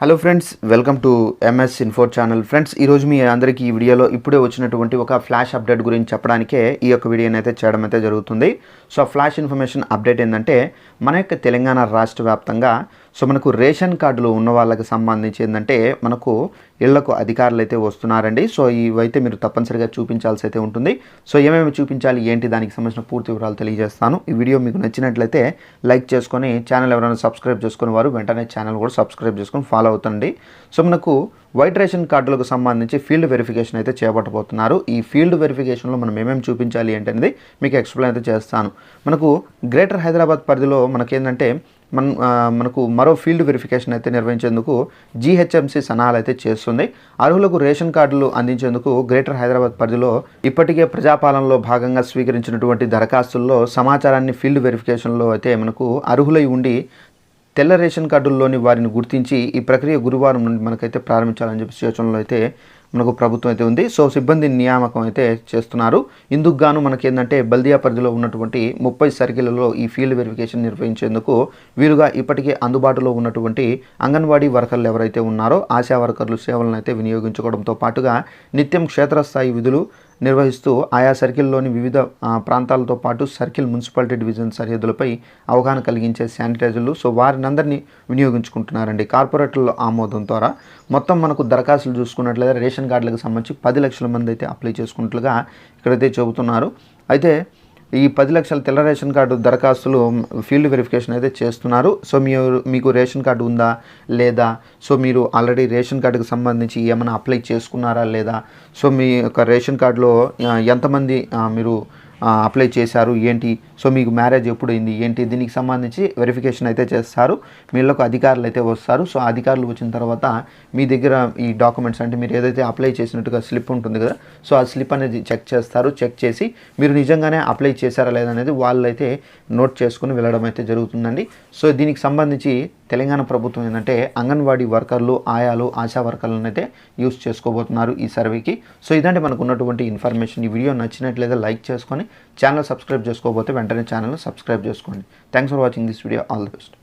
Hello friends welcome to MS info channel friends ఈరోజు మీ అందరికీ ఈ వీడియోలో ఇప్పుడే వచ్చినటువంటి ఒక ఫ్లాష్ అప్డేట్ గురించి చెప్పడానికే ఈ యొక్క వీడియోని అయితే చేయడం అయితే జరుగుతుంది. సో ఫ్లాష్ ఇన్ఫర్మేషన్ అప్డేట్ ఏంటంటే మన యొక్క తెలంగాణ రాష్ట్ర వ్యాప్తంగా సో మనకు రేషన్ కార్డులు ఉన్న వాళ్ళకి సంబంధించి ఏంటంటే మనకు ఇళ్ళకు అధికారులు అయితే వస్తున్నారండి. సో ఇవైతే మీరు తప్పనిసరిగా చూపించాల్సి అయితే ఉంటుంది. సో ఏమేమి చూపించాలి ఏంటి దానికి సంబంధించిన పూర్తి వివరాలు తెలియజేస్తాను. ఈ వీడియో మీకు నచ్చినట్లయితే లైక్ చేసుకొని ఛానల్ ఎవరైనా సబ్స్క్రైబ్ చేసుకునే వారు వెంటనే ఛానల్ కూడా సబ్స్క్రైబ్ చేసుకొని ఫాలో అవుతండి సో మనకు వైట్ రేషన్ కార్డులకు సంబంధించి ఫీల్డ్ వెరిఫికేషన్ అయితే చేపట్టబోతున్నారు. ఈ ఫీల్డ్ వెరిఫికేషన్లో మనం ఏమేమి చూపించాలి ఏంటనేది మీకు ఎక్స్ప్లెయిన్ అయితే చేస్తాను. మనకు గ్రేటర్ హైదరాబాద్ పరిధిలో మనకేంటంటే మన మనకు మరో ఫీల్డ్ వెరిఫికేషన్ అయితే నిర్వహించేందుకు జీహెచ్ఎంసీ సన్నాహాలు అయితే చేస్తుంది. అర్హులకు రేషన్ కార్డులు అందించేందుకు గ్రేటర్ హైదరాబాద్ పరిధిలో ఇప్పటికే ప్రజాపాలనలో భాగంగా స్వీకరించినటువంటి దరఖాస్తుల్లో సమాచారాన్ని ఫీల్డ్ వెరిఫికేషన్లో అయితే మనకు అర్హులై ఉండి తెల్ల రేషన్ కార్డుల్లోని వారిని గుర్తించి ఈ ప్రక్రియ గురువారం నుండి మనకైతే ప్రారంభించాలని చెప్పి యోచనలో అయితే మనకు ప్రభుత్వం అయితే ఉంది. సో సిబ్బంది నియామకం అయితే చేస్తున్నారు. ఇందుకు గాను మనకేంటంటే బల్దియా పరిధిలో ఉన్నటువంటి ముప్పై సర్కిళ్ళలో ఈ ఫీల్డ్ వెరిఫికేషన్ నిర్వహించేందుకు వీలుగా ఇప్పటికే అందుబాటులో ఉన్నటువంటి అంగన్వాడీ వర్కర్లు ఎవరైతే ఉన్నారో ఆశా వర్కర్లు సేవలను అయితే వినియోగించుకోవడంతో పాటుగా నిత్యం క్షేత్రస్థాయి విధులు నిర్వహిస్తూ ఆయా సర్కిల్లోని వివిధ ప్రాంతాలతో పాటు సర్కిల్ మున్సిపాలిటీ డివిజన్ సరిహద్దులపై అవగాహన కలిగించే శానిటైజర్లు సో వారిని అందరినీ వినియోగించుకుంటున్నారండి. కార్పొరేటర్ల ఆమోదం ద్వారా మొత్తం మనకు దరఖాస్తులు చూసుకున్నట్లయితే రేషన్ కార్డులకు సంబంధించి పది లక్షల మంది అయితే అప్లై చేసుకున్నట్లుగా ఇక్కడైతే చెబుతున్నారు. అయితే ఈ పది లక్షల తెల్ల రేషన్ కార్డు దరఖాస్తులు ఫీల్డ్ వెరిఫికేషన్ అయితే చేస్తున్నారు. సో మీరు మీకు రేషన్ కార్డు ఉందా లేదా? సో మీరు ఆల్రెడీ రేషన్ కార్డుకు సంబంధించి ఏమైనా అప్లై చేసుకున్నారా లేదా? సో మీ యొక్క రేషన్ కార్డులో ఎంతమంది మీరు అప్లై చేశారు ఏంటి? సో మీకు మ్యారేజ్ ఎప్పుడైంది ఏంటి? దీనికి సంబంధించి వెరిఫికేషన్ అయితే చేస్తారు. మీళ్ళకు అధికారులు అయితే వస్తారు. సో ఆ అధికారులు వచ్చిన తర్వాత మీ దగ్గర ఈ డాక్యుమెంట్స్ అంటే మీరు ఏదైతే అప్లై చేసినట్టుగా స్లిప్ ఉంటుంది కదా సో ఆ స్లిప్ అనేది చెక్ చేస్తారు. చెక్ చేసి మీరు నిజంగానే అప్లై చేశారా లేదనేది వాళ్ళు అయితే నోట్ చేసుకుని వెళ్ళడం అయితే జరుగుతుందండి. సో దీనికి సంబంధించి తెలంగాణ ప్రభుత్వం ఏంటంటే అంగన్వాడీ వర్కర్లు ఆయాలు ఆశా వర్కర్లను అయితే యూస్ చేసుకోబోతున్నారు ఈ సర్వేకి. సో ఇదంటే మనకు ఉన్నటువంటి ఇన్ఫర్మేషన్. ఈ వీడియో నచ్చినట్లయితే లైక్ చేసుకొని ఛానల్ సబ్స్క్రైబ్ చేసుకోబోతే వెంటనే ఛానల్ సబ్స్క్రైబ్ చేసుకోండి. Thanks for watching this video all the best